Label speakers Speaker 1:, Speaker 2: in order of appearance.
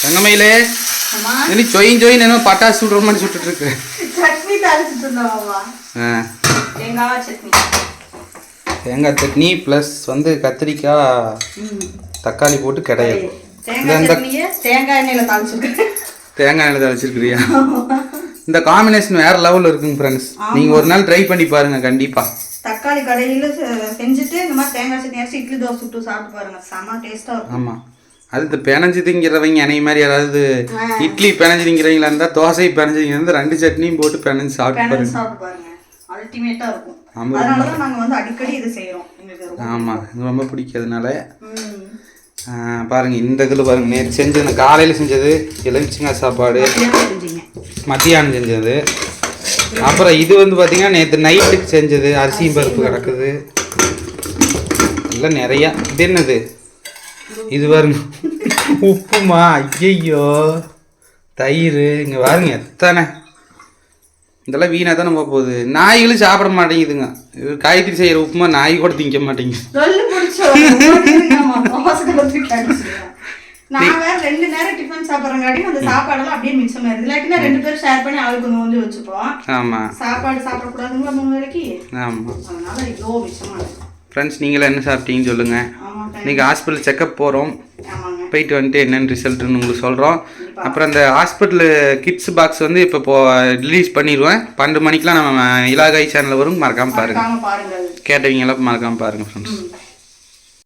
Speaker 1: தங்கமயிலே நீ சொயின் சொயின் என்ன பட்டாசு சுடுற மாதிரி சுட்டுட்டு இருக்கு
Speaker 2: சட்னி தாளிச்சுட்டு இருந்தோம் அம்மா.
Speaker 1: ஆ.
Speaker 2: தேங்காய் சட்னி.
Speaker 1: தேங்காய் சட்னி ப்ளஸ் வந்து கத்திரிக்காய் தக்காளி போட்டு கிடையாது.
Speaker 2: தேங்காய் எண்ணெயில தாளிச்சிருக்கேன்.
Speaker 1: தேங்காய் எண்ணெய் வச்சிருக்கிறியா இந்த காம்பினேஷன் வேற லெவலில் இருக்குங்க ஃப்ரெண்ட்ஸ் நீங்கள் ஒரு நாள் ட்ரை பண்ணி பாருங்க கண்டிப்பா.
Speaker 2: தக்காளி கடையில செஞ்சுட்டு இந்த மாதிரி தேங்காய் சட்னி அரைச்சி இட்லி தோசை சுட்டு சாப்பிட்டு பாருங்க. செம டேஸ்டா இருக்கும்.
Speaker 1: ஆமாம் அது இந்த பிணைஞ்சு திங்கிறவங்க என்னை மாதிரி யாராவது இட்லி பிணைஞ்சு திங்கிறவங்களா இருந்தால் தோசை பிணைஞ்சு திங்கிறது ரெண்டு சட்னியும் போட்டு பிணைஞ்சு சாப்பிட்டு பாருங்க.
Speaker 2: சாப்பிட்டு பாருங்க. அல்டிமேட்டா இருக்கும்.
Speaker 1: ஆமா.
Speaker 2: அதனாலதான் நாங்க வந்து அடிக்கடி இது ரொம்ப
Speaker 1: ஆமாம் இது ரொம்ப பிடிக்கிறதுனால
Speaker 2: ம்.
Speaker 1: ஆ, பாருங்க இந்த இதில் பாருங்க நேற்று செஞ்சது காலையில் செஞ்சது எலுமிச்சங்காய் சாப்பாடு மத்தியானம் செஞ்சது. அப்புறம் இது வந்து பார்த்தீங்கன்னா நேற்று நைட்டுக்கு செஞ்சது அரிசியும் பருப்பு கிடக்குது எல்லாம் நிறையா. இது என்னது? இது பாருங்க. உப்புமா ஐயையோ. தயிர் இங்கே பாருங்க எத்தனை. இதெல்லாம் வீணாக தான் நம்ம போகுது. நாய்களும் சாப்பிட மாட்டேங்குதுங்க. காய்கறி செய்கிற உப்புமா நாய் கூட திங்க மாட்டேங்குது.
Speaker 2: நான் வேற ரெண்டு நேரம் டிஃபன் சாப்பிட்றங்காட்டி அந்த சாப்பாடெல்லாம் அப்படியே மிச்சமாயிருது இல்லாட்டினா ரெண்டு பேரும் ஷேர் பண்ணி ஆளுக்கு கொஞ்சம் கொஞ்சம் வச்சுப்போம்.
Speaker 1: ஆமாம்
Speaker 2: சாப்பாடு சாப்பிடக்கூடாதுங்களா மூணு வேளைக்கு?
Speaker 1: ஆமாம்
Speaker 2: அதனால இவ்வளோ மிச்சமா இருக்கு
Speaker 1: ஃப்ரெண்ட்ஸ் நீங்களும் என்ன சாப்பிட்டீங்கன்னு சொல்லுங்கள் இன்றைக்கி ஹாஸ்பிட்டல் செக்கப் போகிறோம் போயிட்டு வந்துட்டு என்னென்னு ரிசல்ட்டுன்னு உங்களுக்கு சொல்கிறோம் அப்புறம் அந்த ஹாஸ்பிட்டல் கிட்ஸ் பாக்ஸ் வந்து இப்போ போ ரிலீஸ் பண்ணிடுவேன். பன்னெண்டு மணிக்கெலாம் நம்ம இலாகாய் சேனலில் வரும். மறக்காமல் பாருங்கள். கேட்டவங்க எல்லாம் மறக்காமல் பாருங்கள் ஃப்ரெண்ட்ஸ்